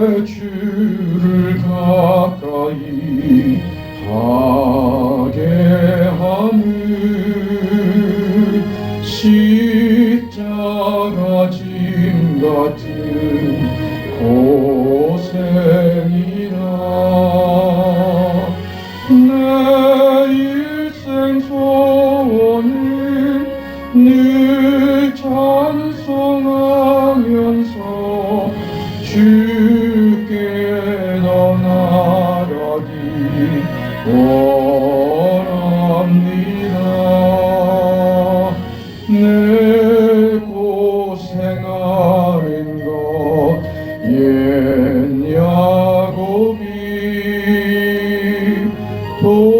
내 돌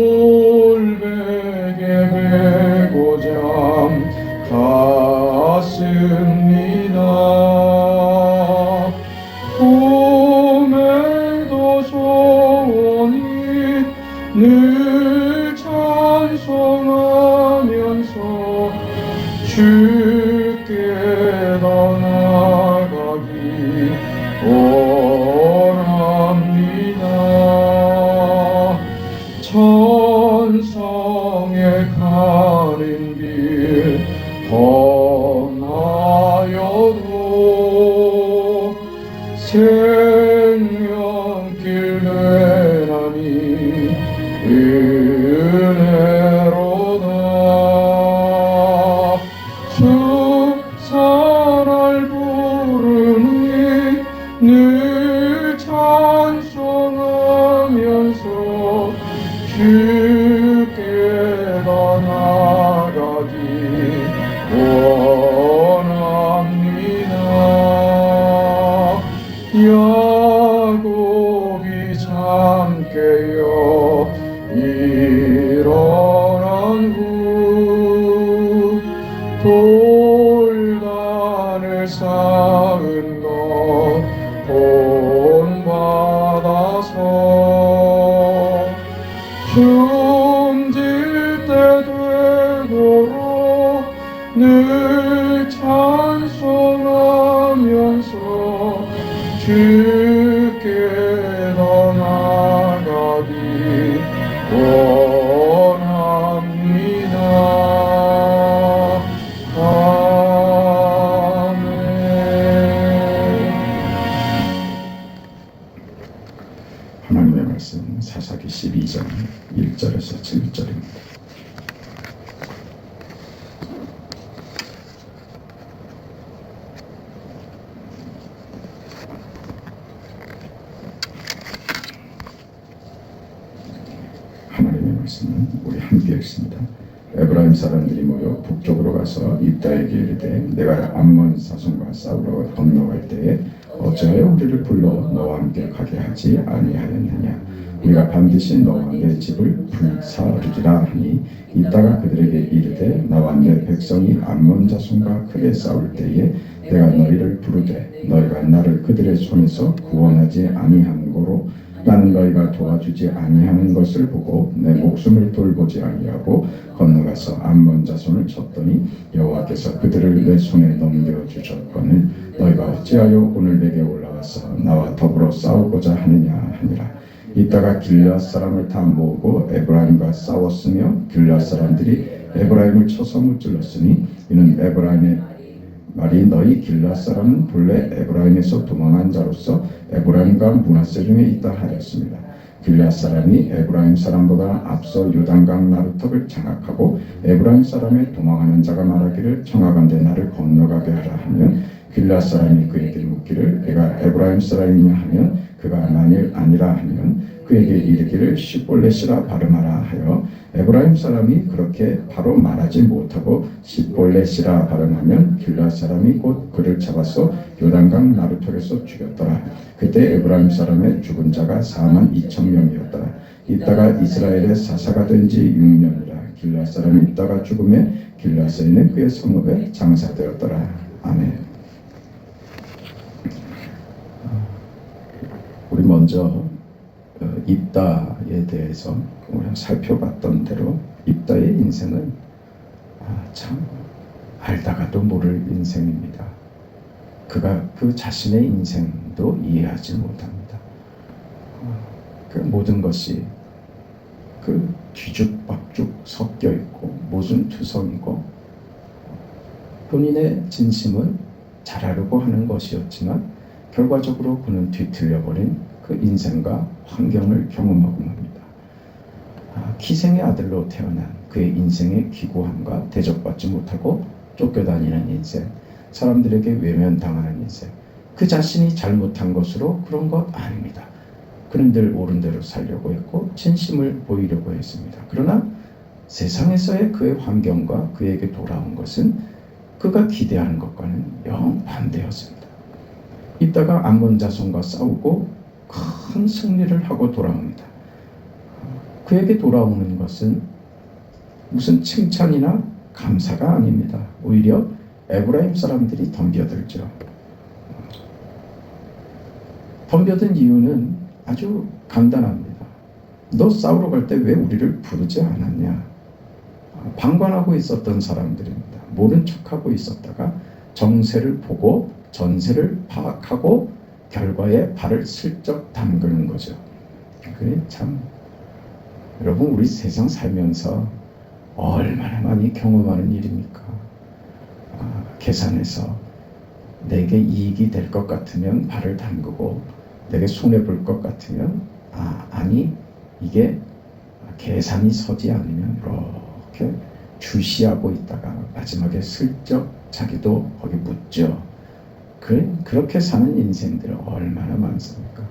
원 반드시 너와 내 집을 불사르리라 하니 이따가 그들에게 이르되 나와 내 백성이 암몬 자손과 크게 싸울 때에 내가 너희를 부르되 너희가 나를 그들의 손에서 구원하지 아니한 고로 나는 너희가 도와주지 아니하는 것을 보고 내 목숨을 돌보지 아니하고 건너가서 암몬 자손을 쳤더니 여호와께서 그들을 내 손에 넘겨 주셨거늘 너희가 어찌하여 오늘 내게 올라와서 나와 더불어 싸우고자 하느냐 하니라 이따가 길앗 사람을 다 모으고 에브라임과 싸웠으며 길앗 사람들이 에브라임을 쳐서 무찔렀으니 이는 에브라임의 말이 너희 길라 사람은 본래 에브라임에서 도망한 자로서 에브라임과 문하세 중에 있다 하였습니다. 길앗 사람이 에브라임 사람보다 앞서 요단강 나루턱을 장악하고 에브라임 사람의 도망하는 자가 말하기를 청하건대 나를 건너가게 하라 하면 길앗 사람이 그에게 묻기를 내가 에브라임 사람이냐 하면 그가 만일 아니라 하면 그에게 이르기를 시볼렛이라 발음하라 하여 에브라임 사람이 그렇게 바로 말하지 못하고 시볼렛이라 발음하면 길앗 사람이 곧 그를 잡아서 요단강 나루턱에서 죽였더라. 그때 에브라임 사람의 죽은 자가 4만 2천 명이었더라. 이따가 이스라엘의 사사가 된 지 6년이라. 길앗 사람이 있다가 죽음에 길앗에 있는 그의 성읍에 장사되었더라. 아멘. 우리 먼저 어, 입다에 대해서 우리가 살펴봤던 대로 입다의 인생은 아, 참 알다가도 모를 인생입니다. 그가 그 자신의 인생도 이해하지 못합니다. 어, 그 모든 것이 그 뒤죽박죽 섞여 있고 모순 투성이고 본인의 진심은 잘하려고 하는 것이었지만 결과적으로 그는 뒤틀려 버린 그 인생과 환경을 경험하고 맙니다. 아, 기생의 아들로 태어난 그의 인생의 기구함과 대접받지 못하고 쫓겨다니는 인생, 사람들에게 외면당하는 인생, 그 자신이 잘못한 것으로 그런 것 아닙니다. 늘 옳은 대로 살려고 했고 진심을 보이려고 했습니다. 그러나 세상에서의 그의 환경과 그에게 돌아온 것은 그가 기대하는 것과는 영 반대였습니다. 이따가 암몬 자손과 싸우고 큰 승리를 하고 돌아옵니다. 그에게 돌아오는 것은 무슨 칭찬이나 감사가 아닙니다. 오히려 에브라임 사람들이 덤벼들죠. 덤벼든 이유는 아주 간단합니다. 너 싸우러 갈 때 왜 우리를 부르지 않았냐? 방관하고 있었던 사람들입니다. 모른 척하고 있었다가 정세를 보고 전세를 파악하고 결과에 발을 슬쩍 담그는 거죠. 그게 참 여러분 우리 세상 살면서 얼마나 많이 경험하는 일입니까? 아, 계산해서 내게 이익이 될 것 같으면 발을 담그고 내게 손해 볼 것 같으면 아 아니 이게 계산이 서지 않으면 이렇게 주시하고 있다가 마지막에 슬쩍 자기도 거기 묻죠. 그, 그렇게 사는 인생들 얼마나 많습니까?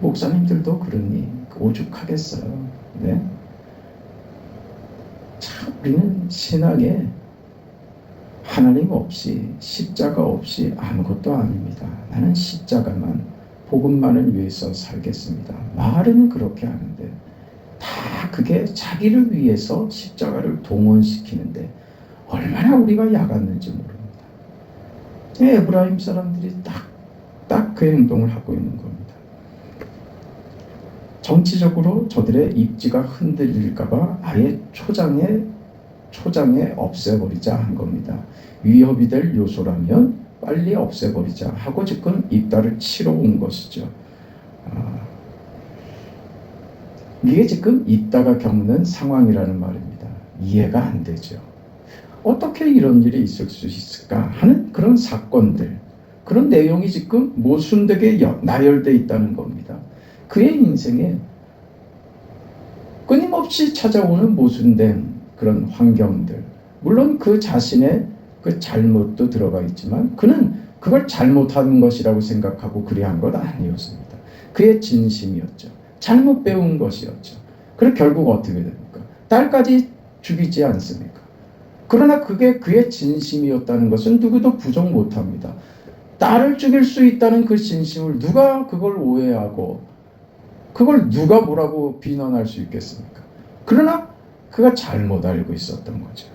목사님들도 그러니 오죽하겠어요. 네? 참 우리는 신앙에 하나님 없이 십자가 없이 아무것도 아닙니다. 나는 십자가만 복음만을 위해서 살겠습니다. 말은 그렇게 하는데 다 그게 자기를 위해서 십자가를 동원시키는데 얼마나 우리가 약았는지 모릅니다. 에브라임 사람들이 딱, 딱 그 행동을 하고 있는 겁니다. 정치적으로 저들의 입지가 흔들릴까봐 아예 초장에, 초장에 없애버리자 한 겁니다. 위협이 될 요소라면 빨리 없애버리자 하고 지금 입다를 치러 온 것이죠. 아, 이게 지금 입다가 겪는 상황이라는 말입니다. 이해가 안 되죠. 어떻게 이런 일이 있을 수 있을까 하는 그런 사건들, 그런 내용이 지금 모순되게 나열되어 있다는 겁니다. 그의 인생에 끊임없이 찾아오는 모순된 그런 환경들, 물론 그 자신의 그 잘못도 들어가 있지만 그는 그걸 잘못한 것이라고 생각하고 그리한 것 아니었습니다. 그의 진심이었죠. 잘못 배운 것이었죠. 그래 결국 어떻게 됩니까? 딸까지 죽이지 않습니까? 그러나 그게 그의 진심이었다는 것은 누구도 부정 못합니다. 딸을 죽일 수 있다는 그 진심을 누가 그걸 오해하고 그걸 누가 뭐라고 비난할 수 있겠습니까? 그러나 그가 잘못 알고 있었던 거죠.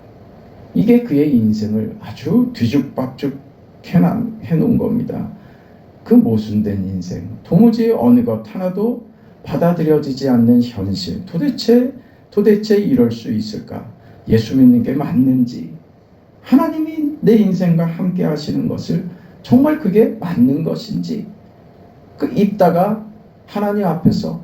이게 그의 인생을 아주 뒤죽박죽 해놓은 겁니다. 그 모순된 인생, 도무지 어느 것 하나도 받아들여지지 않는 현실, 도대체, 도대체 이럴 수 있을까? 예수 믿는 게 맞는지, 하나님이 내 인생과 함께 하시는 것을 정말 그게 맞는 것인지, 그 있다가 하나님 앞에서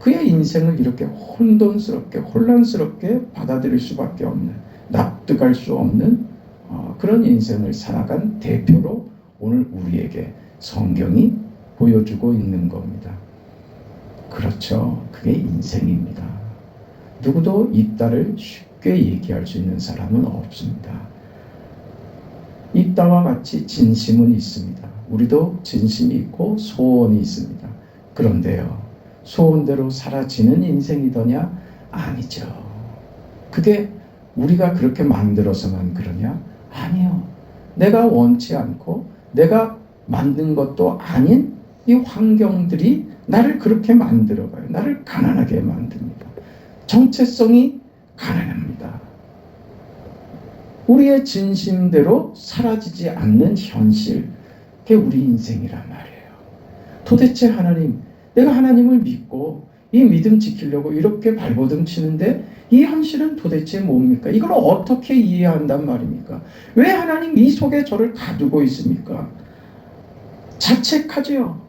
그의 인생을 이렇게 혼돈스럽게, 혼란스럽게 받아들일 수밖에 없는, 납득할 수 없는 어, 그런 인생을 살아간 대표로 오늘 우리에게 성경이 보여주고 있는 겁니다. 그렇죠. 그게 인생입니다. 누구도 있다를 쉽게 얘기할 수 있는 사람은 없습니다. 있다와 같이 진심은 있습니다. 우리도 진심이 있고 소원이 있습니다. 그런데요, 소원대로 사라지는 인생이더냐? 아니죠. 그게 우리가 그렇게 만들어서만 그러냐? 아니요. 내가 원치 않고 내가 만든 것도 아닌 이 환경들이 나를 그렇게 만들어가요. 나를 가난하게 만듭니다. 정체성이 가난합니다. 우리의 진심대로 사라지지 않는 현실, 그게 우리 인생이란 말이에요. 도대체 하나님, 내가 하나님을 믿고 이 믿음 지키려고 이렇게 발버둥 치는데 이 현실은 도대체 뭡니까? 이걸 어떻게 이해한단 말입니까? 왜 하나님 이 속에 저를 가두고 있습니까? 자책하지요.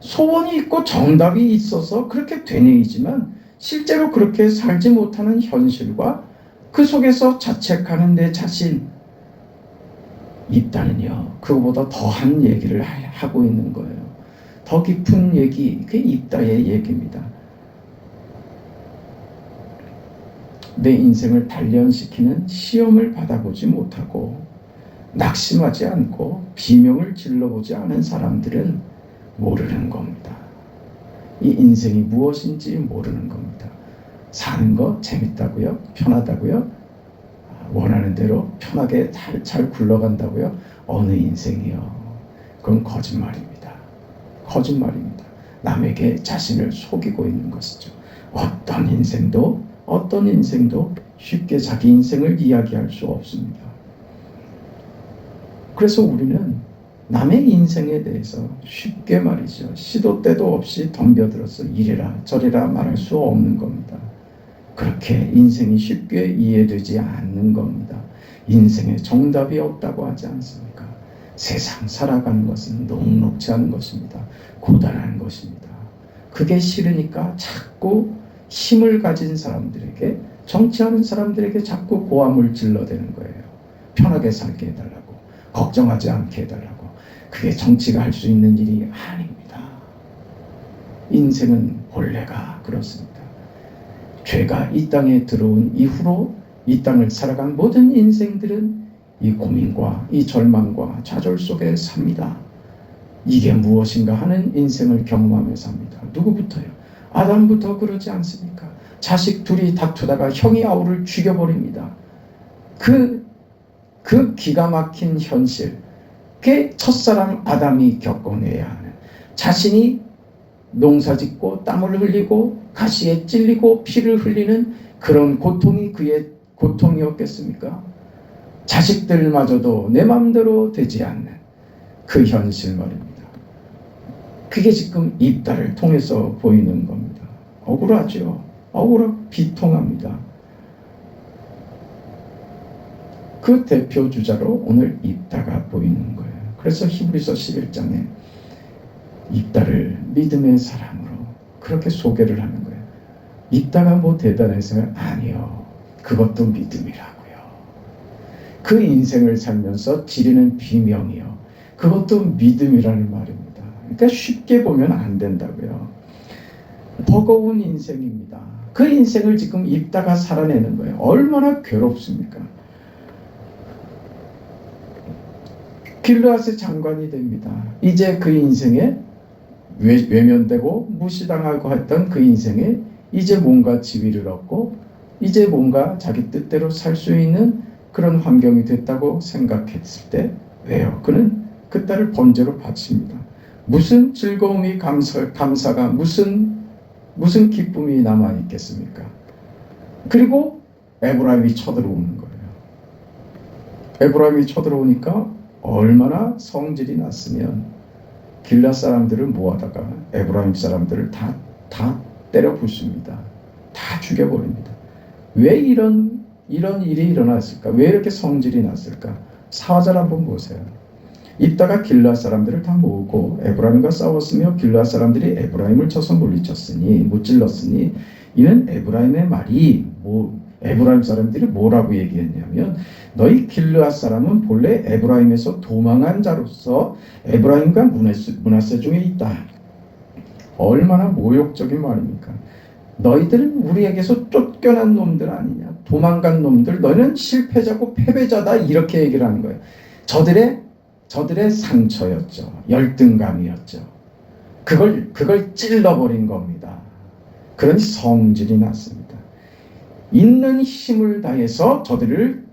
소원이 있고 정답이 있어서 그렇게 되뇌이지만 실제로 그렇게 살지 못하는 현실과 그 속에서 자책하는 내 자신 입다는요 그거보다 더한 얘기를 하- 하고 있는 거예요. 더 깊은 얘기 그게 입다의 얘기입니다. 내 인생을 단련시키는 시험을 받아보지 못하고 낙심하지 않고 비명을 질러보지 않은 사람들은 모르는 겁니다. 이 인생이 무엇인지 모르는 겁니다. 사는 거 재밌다고요? 편하다고요? 원하는 대로 편하게 잘, 잘 굴러간다고요? 어느 인생이요? 그건 거짓말입니다. 거짓말입니다. 남에게 자신을 속이고 있는 것이죠. 어떤 인생도 어떤 인생도 쉽게 자기 인생을 이야기할 수 없습니다. 그래서 우리는 남의 인생에 대해서 쉽게 말이죠. 시도 때도 없이 덤벼들어서 이래라 저래라 말할 수 없는 겁니다. 그렇게 인생이 쉽게 이해되지 않는 겁니다. 인생에 정답이 없다고 하지 않습니까? 세상 살아가는 것은 녹록지 않은 것입니다. 고단한 것입니다. 그게 싫으니까 자꾸 힘을 가진 사람들에게 정치하는 사람들에게 자꾸 고함을 질러대는 거예요. 편하게 살게 해달라고 걱정하지 않게 해달라고 그게 정치가 할 수 있는 일이 아닙니다. 인생은 본래가 그렇습니다. 죄가 이 땅에 들어온 이후로 이 땅을 살아간 모든 인생들은 이 고민과 이 절망과 좌절 속에 삽니다. 이게 무엇인가 하는 인생을 경험하며 삽니다. 누구부터요? 아담부터 그러지 않습니까? 자식 둘이 다투다가 형이 아우를 죽여버립니다. 그, 그 기가 막힌 현실, 그게 첫사람 아담이 겪어내야 하는 자신이 농사 짓고 땀을 흘리고 가시에 찔리고 피를 흘리는 그런 고통이 그의 고통이었겠습니까? 자식들마저도 내 마음대로 되지 않는 그 현실 말입니다. 그게 지금 입다를 통해서 보이는 겁니다. 억울하죠. 억울하고 비통합니다. 그 대표 주자로 오늘 입다가 보이는 거예요. 그래서 히브리서 11장에 입다를 믿음의 사람으로 그렇게 소개를 하는 거예요. 입다가 뭐 대단해서요? 아니요. 그것도 믿음이라고요. 그 인생을 살면서 지르는 비명이요. 그것도 믿음이라는 말입니다. 그러니까 쉽게 보면 안 된다고요. 버거운 인생입니다. 그 인생을 지금 입다가 살아내는 거예요. 얼마나 괴롭습니까? 길르앗의 장관이 됩니다. 이제 그 인생에 외, 외면되고 무시당하고 했던 그 인생에 이제 뭔가 지위를 얻고 이제 뭔가 자기 뜻대로 살 수 있는 그런 환경이 됐다고 생각했을 때 왜요? 그는 그 딸을 번제로 바칩니다. 무슨 즐거움이 감사, 감사가 무슨 무슨 기쁨이 남아 있겠습니까? 그리고 에브라임이 쳐들어오는 거예요. 에브라임이 쳐들어오니까 얼마나 성질이 났으면 길라 사람들을 모아다가 에브라임 사람들을 다, 다 때려 부숩니다. 다 죽여버립니다. 왜 이런, 이런 일이 일어났을까? 왜 이렇게 성질이 났을까? 사화절 한번 보세요. 이따가 길라 사람들을 다 모으고 에브라임과 싸웠으며 길라 사람들이 에브라임을 쳐서 물리쳤으니 무찔렀으니 이는 에브라임의 말이 뭐 에브라임 사람들이 뭐라고 얘기했냐면 너희 길르앗 사람은 본래 에브라임에서 도망한 자로서 에브라임과 문하세, 중에 있다. 얼마나 모욕적인 말입니까? 너희들은 우리에게서 쫓겨난 놈들 아니냐? 도망간 놈들, 너희는 실패자고 패배자다 이렇게 얘기를 하는 거예요. 저들의 저들의 상처였죠. 열등감이었죠. 그걸 그걸 찔러버린 겁니다. 그런 성질이 났습니다. 있는 힘을 다해서 저들을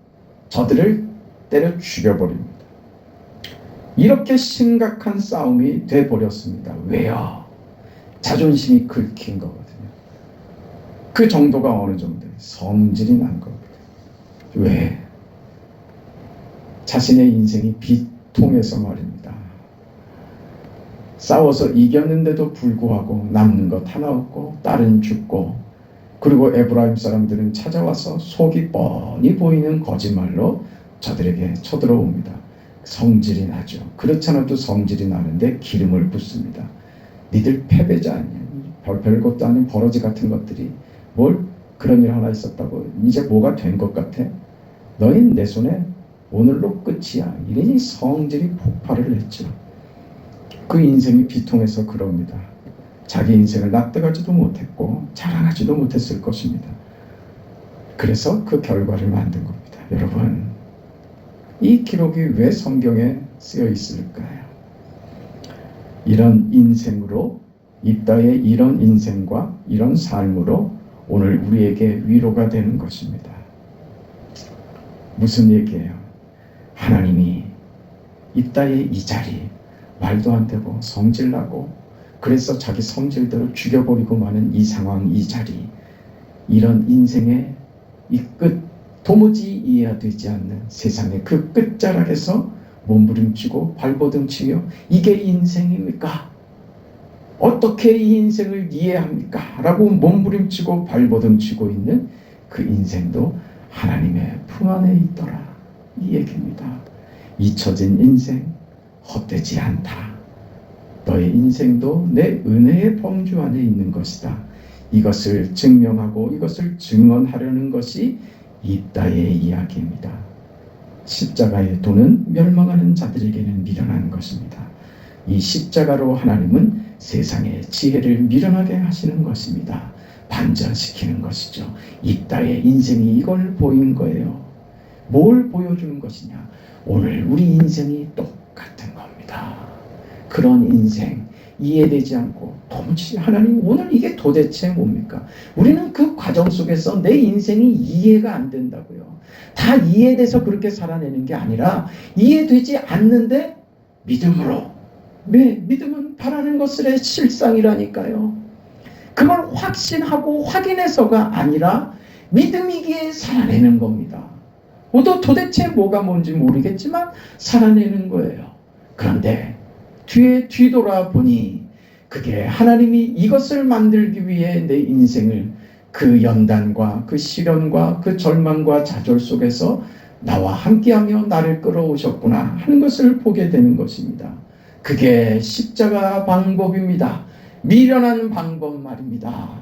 저들을 때려 죽여버립니다. 이렇게 심각한 싸움이 돼 버렸습니다. 왜요? 자존심이 긁힌 거거든요. 그 정도가 어느 정도 성질이 난 겁니다. 왜? 자신의 인생이 비통해서 말입니다. 싸워서 이겼는데도 불구하고 남는 것 하나 없고 딸은 죽고 그리고 에브라임 사람들은 찾아와서 속이 뻔히 보이는 거짓말로 저들에게 쳐들어옵니다. 성질이 나죠. 그렇지 않아도 성질이 나는데 기름을 붓습니다. 니들 패배자 아니야. 별, 별 것도 아닌 버러지 같은 것들이 뭘 그런 일 하나 있었다고 이제 뭐가 된 것 같아? 너희는 내 손에 오늘로 끝이야. 이러니 성질이 폭발을 했죠. 그 인생이 비통해서 그럽니다. 자기 인생을 납득하지도 못했고 자랑하지도 못했을 것입니다. 그래서 그 결과를 만든 겁니다. 여러분, 이 기록이 왜 성경에 쓰여 있을까요? 이런 인생으로 이따의 이런 인생과 이런 삶으로 오늘 우리에게 위로가 되는 것입니다. 무슨 얘기예요? 하나님이 이따의 이 자리 말도 안 되고 성질나고 그래서 자기 성질대로 죽여버리고 마는 이 상황 이 자리 이런 인생의 이 끝 도무지 이해가 되지 않는 세상의 그 끝자락에서 몸부림치고 발버둥치며 이게 인생입니까? 어떻게 이 인생을 이해합니까? 라고 몸부림치고 발버둥치고 있는 그 인생도 하나님의 품 안에 있더라. 이 얘기입니다. 잊혀진 인생 헛되지 않다. 너의 인생도 내 은혜의 범주 안에 있는 것이다. 이것을 증명하고 이것을 증언하려는 것이 이따의 이야기입니다. 십자가의 도는 멸망하는 자들에게는 미련한 것입니다. 이 십자가로 하나님은 세상의 지혜를 미련하게 하시는 것입니다. 반전시키는 것이죠. 이따의 인생이 이걸 보인 거예요. 뭘 보여주는 것이냐? 오늘 우리 인생이 똑같은 겁니다. 그런 인생 이해되지 않고 도무지 하나님 오늘 이게 도대체 뭡니까? 우리는 그 과정 속에서 내 인생이 이해가 안 된다고요. 다 이해돼서 그렇게 살아내는 게 아니라 이해되지 않는데 믿음으로 네, 믿음은 바라는 것들의 실상이라니까요. 그걸 확신하고 확인해서가 아니라 믿음이기에 살아내는 겁니다. 또 도대체 뭐가 뭔지 모르겠지만 살아내는 거예요. 그런데 뒤에 뒤돌아보니 그게 하나님이 이것을 만들기 위해 내 인생을 그 연단과 그 시련과 그 절망과 좌절 속에서 나와 함께하며 나를 끌어오셨구나 하는 것을 보게 되는 것입니다. 그게 십자가 방법입니다. 미련한 방법 말입니다.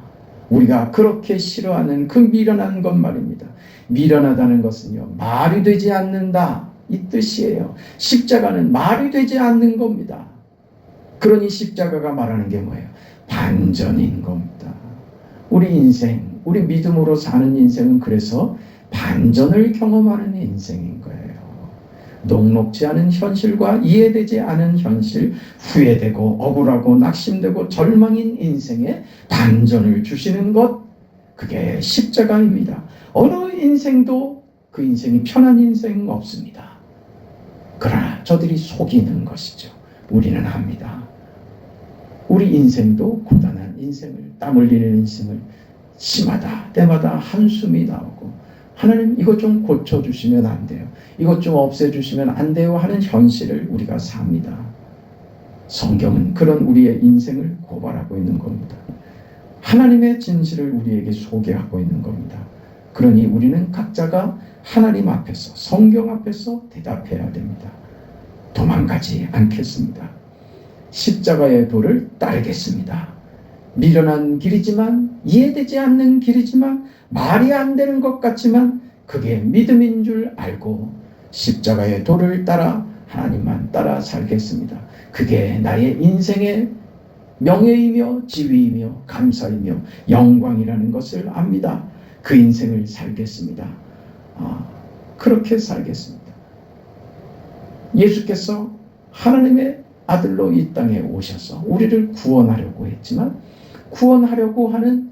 우리가 그렇게 싫어하는 그 미련한 것 말입니다. 미련하다는 것은요, 말이 되지 않는다. 이 뜻이에요. 십자가는 말이 되지 않는 겁니다. 그러니 십자가가 말하는 게 뭐예요? 반전인 겁니다. 우리 인생, 우리 믿음으로 사는 인생은 그래서 반전을 경험하는 인생인 거예요. 녹록지 않은 현실과 이해되지 않은 현실, 후회되고 억울하고 낙심되고 절망인 인생에 반전을 주시는 것, 그게 십자가입니다. 어느 인생도 그 인생이 편한 인생 없습니다. 그러나 저들이 속이는 것이죠. 우리는 합니다. 우리 인생도 고단한 인생을, 땀 흘리는 인생을 심하다, 때마다 한숨이 나오고, 하나님 이것 좀 고쳐주시면 안 돼요. 이것 좀 없애주시면 안 돼요 하는 현실을 우리가 삽니다. 성경은 그런 우리의 인생을 고발하고 있는 겁니다. 하나님의 진실을 우리에게 소개하고 있는 겁니다. 그러니 우리는 각자가 하나님 앞에서, 성경 앞에서 대답해야 됩니다. 도망가지 않겠습니다. 십자가의 도를 따르겠습니다. 미련한 길이지만, 이해되지 않는 길이지만, 말이 안 되는 것 같지만, 그게 믿음인 줄 알고, 십자가의 도를 따라 하나님만 따라 살겠습니다. 그게 나의 인생의 명예이며 지위이며 감사이며 영광이라는 것을 압니다. 그 인생을 살겠습니다. 아, 그렇게 살겠습니다. 예수께서 하나님의 아들로 이 땅에 오셔서 우리를 구원하려고 했지만 구원하려고 하는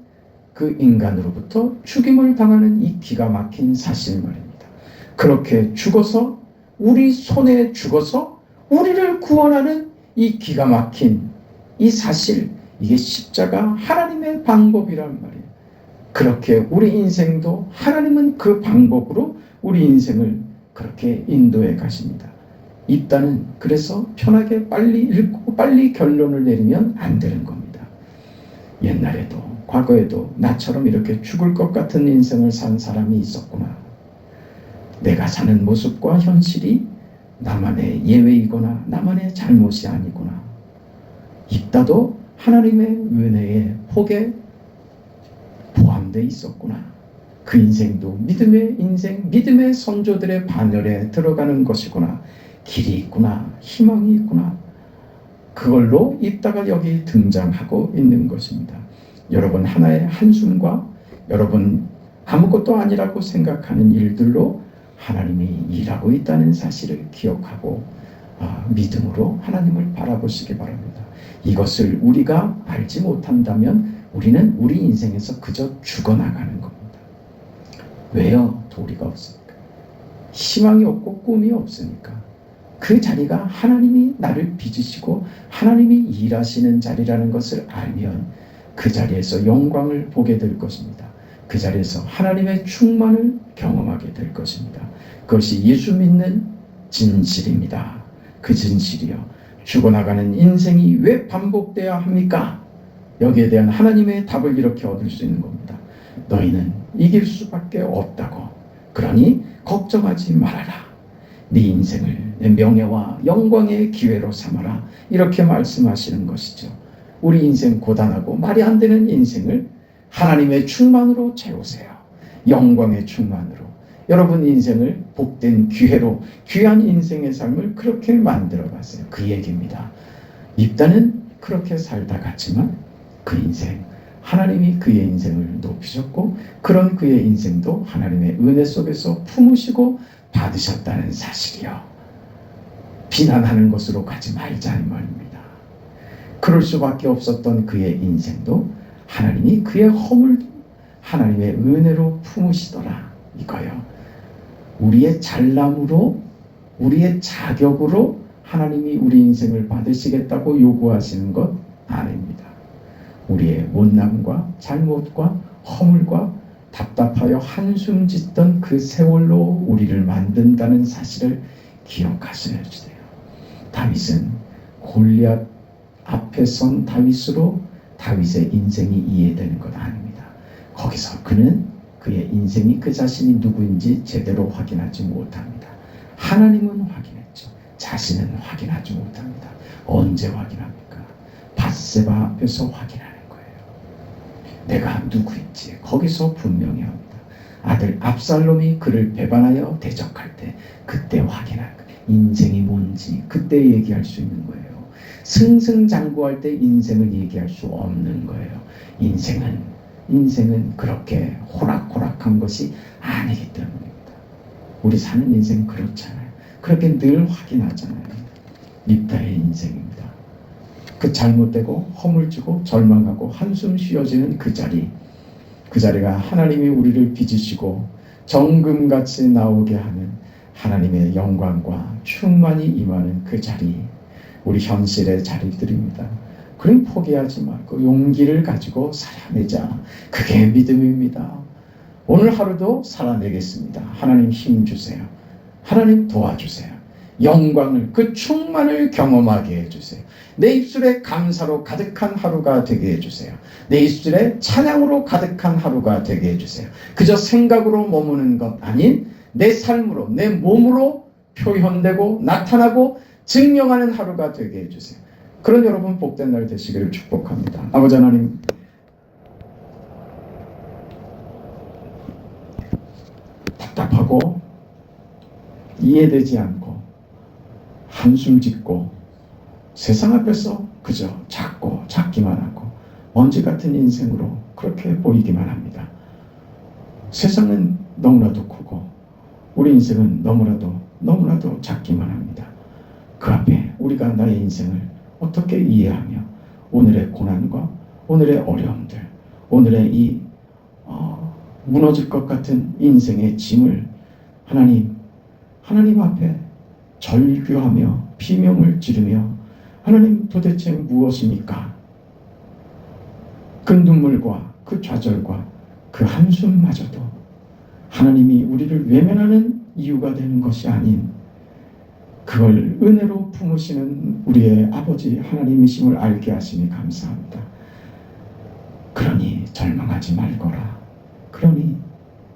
그 인간으로부터 죽임을 당하는 이 기가 막힌 사실 말입니다. 그렇게 죽어서 우리 손에 죽어서 우리를 구원하는 이 기가 막힌 이 사실 이게 십자가 하나님의 방법이란 말이에요. 그렇게 우리 인생도 하나님은 그 방법으로 우리 인생을 그렇게 인도해 가십니다. 입단은 그래서 편하게 빨리 읽고 빨리 결론을 내리면 안 되는 겁니다. 옛날에도 과거에도 나처럼 이렇게 죽을 것 같은 인생을 산 사람이 있었구나. 내가 사는 모습과 현실이 나만의 예외이거나 나만의 잘못이 아니구나. 입다도 하나님의 은혜의 폭에 포함되어 있었구나. 그 인생도 믿음의 인생, 믿음의 선조들의 반열에 들어가는 것이구나. 길이 있구나. 희망이 있구나. 그걸로 입다가 여기 등장하고 있는 것입니다. 여러분 하나의 한숨과 여러분 아무것도 아니라고 생각하는 일들로 하나님이 일하고 있다는 사실을 기억하고 아, 믿음으로 하나님을 바라보시기 바랍니다. 이것을 우리가 알지 못한다면 우리는 우리 인생에서 그저 죽어나가는 겁니다. 왜요? 도리가 없으니까. 희망이 없고 꿈이 없으니까. 그 자리가 하나님이 나를 빚으시고 하나님이 일하시는 자리라는 것을 알면 그 자리에서 영광을 보게 될 것입니다. 그 자리에서 하나님의 충만을 경험하게 될 것입니다. 그것이 예수 믿는 진실입니다. 그 진실이요. 죽어나가는 인생이 왜 반복돼야 합니까? 여기에 대한 하나님의 답을 이렇게 얻을 수 있는 겁니다. 너희는 이길 수밖에 없다고. 그러니 걱정하지 말아라. 네 인생을 내 명예와 영광의 기회로 삼아라. 이렇게 말씀하시는 것이죠. 우리 인생 고단하고 말이 안 되는 인생을 하나님의 충만으로 채우세요. 영광의 충만으로. 여러분 인생을 복된 기회로 귀한 인생의 삶을 그렇게 만들어 가세요. 그 얘기입니다. 입다는 그렇게 살다 갔지만 그 인생 하나님이 그의 인생을 높이셨고 그런 그의 인생도 하나님의 은혜 속에서 품으시고 받으셨다는 사실이요. 비난하는 것으로 가지 말자 이 말입니다. 그럴 수밖에 없었던 그의 인생도 하나님이 그의 허물 하나님의 은혜로 품으시더라 이거요. 우리의 잘남으로 우리의 자격으로 하나님이 우리 인생을 받으시겠다고 요구하시는 것 아닙니다. 우리의 못남과 잘못과 허물과 답답하여 한숨 짓던 그 세월로 우리를 만든다는 사실을 기억하셔야 돼요. 다윗은 골리앗 앞에 선 다윗으로 다윗의 인생이 이해되는 것 아닙니다. 거기서 그는 그의 인생이 그 자신이 누구인지 제대로 확인하지 못합니다. 하나님은 확인했죠. 자신은 확인하지 못합니다. 언제 확인합니까? 바세바 앞에서 거예요. 내가 누구인지 거기서 분명히 합니다. 아들 압살롬이 그를 배반하여 대적할 때 그때 확인할 거예요. 인생이 뭔지 그때 얘기할 수 있는 거예요. 승승장구할 때 인생을 얘기할 수 없는 거예요. 인생은 인생은 그렇게 호락호락한 것이 아니기 때문입니다. 우리 사는 인생 그렇잖아요. 그렇게 늘 확인하잖아요. 입다의 인생입니다. 그 잘못되고 허물지고 절망하고 한숨 쉬어지는 그 자리, 그 자리가 하나님이 우리를 빚으시고 정금같이 나오게 하는 하나님의 영광과 충만이 임하는 그 자리, 우리 현실의 자리들입니다. 그럼 포기하지 말고 용기를 가지고 살아내자. 그게 믿음입니다. 오늘 하루도 살아내겠습니다. 하나님 힘 주세요. 하나님 도와주세요. 영광을, 그 충만을 경험하게 해주세요. 내 입술에 감사로 가득한 하루가 되게 해주세요. 내 입술에 찬양으로 가득한 하루가 되게 해주세요. 그저 생각으로 머무는 것 아닌 내 삶으로, 내 몸으로 표현되고 나타나고 증명하는 하루가 되게 해주세요. 그런 여러분 복된 날 되시기를 축복합니다. 아버지 하나님, 답답하고 이해되지 않고 한숨 짓고 세상 앞에서 그저 작고 작기만 하고 먼지 같은 인생으로 그렇게 보이기만 합니다. 세상은 너무나도 크고 우리 인생은 너무나도 너무나도 작기만 합니다. 그 앞에 우리가 나의 인생을 어떻게 이해하며 오늘의 고난과 오늘의 어려움들, 오늘의 이 어, 무너질 것 같은 인생의 짐을 하나님 하나님 앞에 절규하며 비명을 지르며 하나님 도대체 무엇입니까? 그 눈물과 그 좌절과 그 한숨마저도 하나님이 우리를 외면하는 이유가 되는 것이 아닌 그걸 은혜로 품으시는 우리의 아버지 하나님이심을 알게 하시니 감사합니다. 그러니 절망하지 말거라. 그러니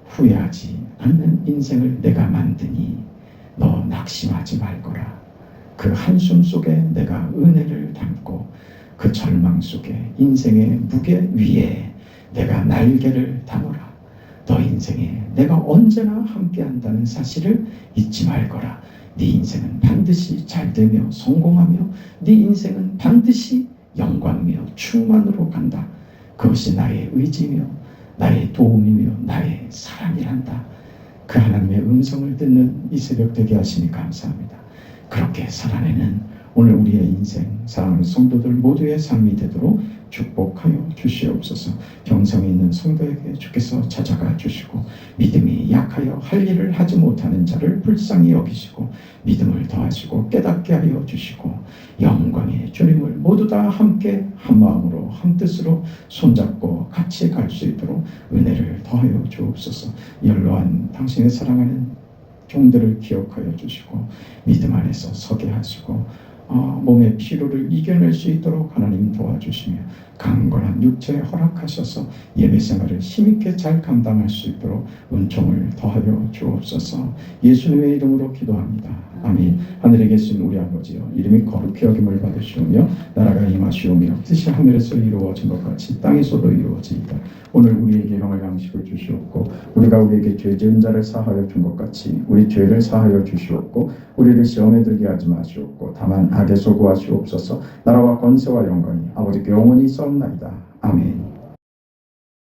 후회하지 않는 인생을 내가 만드니 너 낙심하지 말거라. 그 한숨 속에 내가 은혜를 담고 그 절망 속에 인생의 무게 위에 내가 날개를 담아라. 너 인생에 내가 언제나 함께한다는 사실을 잊지 말거라. 네 인생은 반드시 잘되며 성공하며 네 인생은 반드시 영광이며 충만으로 간다. 그것이 나의 의지며 나의 도움이며 나의 사랑이란다. 그 하나님의 음성을 듣는 이 새벽 되게 하시니 감사합니다. 그렇게 살아내는 오늘 우리의 인생 사랑하는 성도들 모두의 삶이 되도록 축복하여 주시옵소서. 병성이 있는 성도에게 주께서 찾아가 주시고 믿음이 약하여 할 일을 하지 못하는 자를 불쌍히 여기시고 믿음을 더하시고 깨닫게 하여 주시고 영광의 주님을 모두 다 함께 한 마음으로 한 뜻으로 손잡고 같이 갈 수 있도록 은혜를 더하여 주옵소서. 연로한 당신의 사랑하는 종들을 기억하여 주시고 믿음 안에서 서게 하시고 어, 몸의 피로를 이겨낼 수 있도록 하나님 도와주시며 강건한 육체에 허락하셔서 예배 생활을 힘있게 잘 감당할 수 있도록 은총을 더하여 주옵소서 예수님의 이름으로 기도합니다. 아멘. 하늘에 계신 우리 아버지여 이름이 거룩히 여김을 받으시오며 나라가 임하시오며 뜻이 하늘에서 이루어진 것 같이 땅에서도 이루어지이다. 오늘 우리에게 영을 양식을 주시옵고 우리가 우리에게 죄 지은 자를 사하여 준 것 같이 우리 죄를 사하여 주시옵고 우리를 시험에 들게 하지 마시옵고 다만 악에서 구하시옵소서 나라와 권세와 영광이 아버지께 영원히 있 사옵나이다. 아멘.